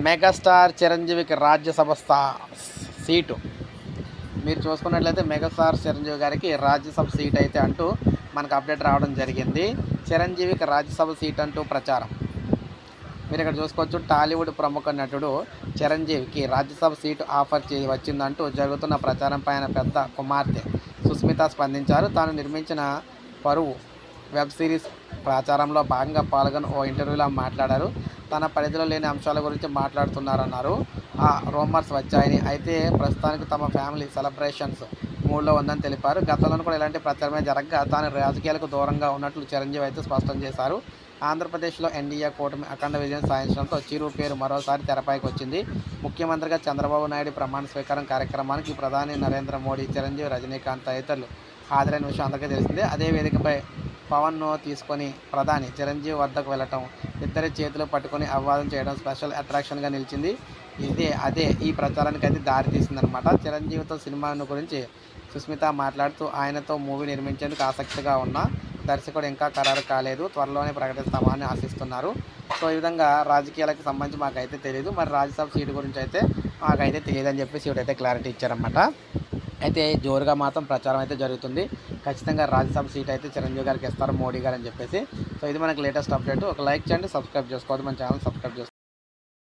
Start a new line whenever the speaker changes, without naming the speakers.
Megastar చిరంజీవికి రాజ్యసభ స్థా- seat. మీరు చూసుకున్నట్లయితే మెగాస్టార్ చిరంజీవి గారికి రాజ్యసభ సీట్ అయితే అంటూ మనకు అప్డేట్ రావడం జరిగింది. చిరంజీవికి రాజ్యసభ సీట్ అంటూ ప్రచారం. మీరు ఇక్కడ చూసుకోవచ్చు టాలీవుడ్ ప్రముఖ నటుడు చిరంజీవికి రాజ్యసభ సీటు ఆఫర్ చే వచ్చిందంటూ జరుగుతున్న ప్రచారం పైన పెద్ద కుమార్తె సుస్మిత స్పందించారు. తాను నిర్మించిన పరువు వెబ్ సిరీస్ ప్రచారంలో భాగంగా పాల్గొని ఓ ఇంటర్వ్యూలో మాట్లాడారు. తన పరిధిలో లేని అంశాల గురించి మాట్లాడుతున్నారన్నారు. ఆ రూమర్స్ వచ్చాయని. అయితే ప్రస్తుతానికి తమ ఫ్యామిలీ సెలబ్రేషన్స్ మూడ్లో ఉందని తెలిపారు. గతంలో కూడా ఇలాంటి ప్రచారమే జరగగా తాను రాజకీయాలకు దూరంగా ఉన్నట్లు చిరంజీవి అయితే స్పష్టం చేశారు. ఆంధ్రప్రదేశ్లో ఎన్డీఏ కూటమి అఖండ విజయం సాధించడంతో చిరు పేరు మరోసారి తెరపైకి వచ్చింది. ముఖ్యమంత్రిగా చంద్రబాబు నాయుడు ప్రమాణ స్వీకారం కార్యక్రమానికి ప్రధాని నరేంద్ర మోడీ చిరంజీవి రజనీకాంత్ తదితరులు హాజరైన విషయం అందరికీ తెలిసిందే. అదే వేదికపై పవన్ను తీసుకొని ప్రధాని చిరంజీవి వద్దకు వెళ్ళటం ఇద్దరి చేతులు పట్టుకొని అవ్వాదం చేయడం స్పెషల్ అట్రాక్షన్గా నిలిచింది. ఇదే అదే ఈ ప్రచారానికి అయితే దారి తీసిందనమాట చిరంజీవితో సినిమాను గురించి సుస్మిత మాట్లాడుతూ ఆయనతో మూవీ నిర్మించేందుకు ఆసక్తిగా ఉన్న దర్శకుడు ఇంకా ఖరారు కాలేదు. త్వరలోనే ప్రకటిస్తామని ఆశిస్తున్నారు. సో ఈ విధంగా రాజకీయాలకు సంబంధించి మాకైతే తెలియదు మరి రాజ్యసభ సీటు గురించి అయితే మాకైతే తెలియదని చెప్పి చెప్పేసి ఇవిడైతే క్లారిటీ ఇచ్చారన్నమాట. అయితే జోరుగా మాత్రం ప్రచారం అయితే జరుగుతుంది. ఖచ్చితంగా రాజ్యసభ సీట్ అయితే చిరంజీవి గారికి ఇస్తారు మోడీ గారు అని చెప్పేసి. సో ఇది మనకి లేటెస్ట్ అప్డేట్. ఒక లైక్ చేయండి సబ్స్క్రైబ్ చేసుకోవద్దు. మన ఛానల్ సబ్స్క్రైబ్ చేసుకోండి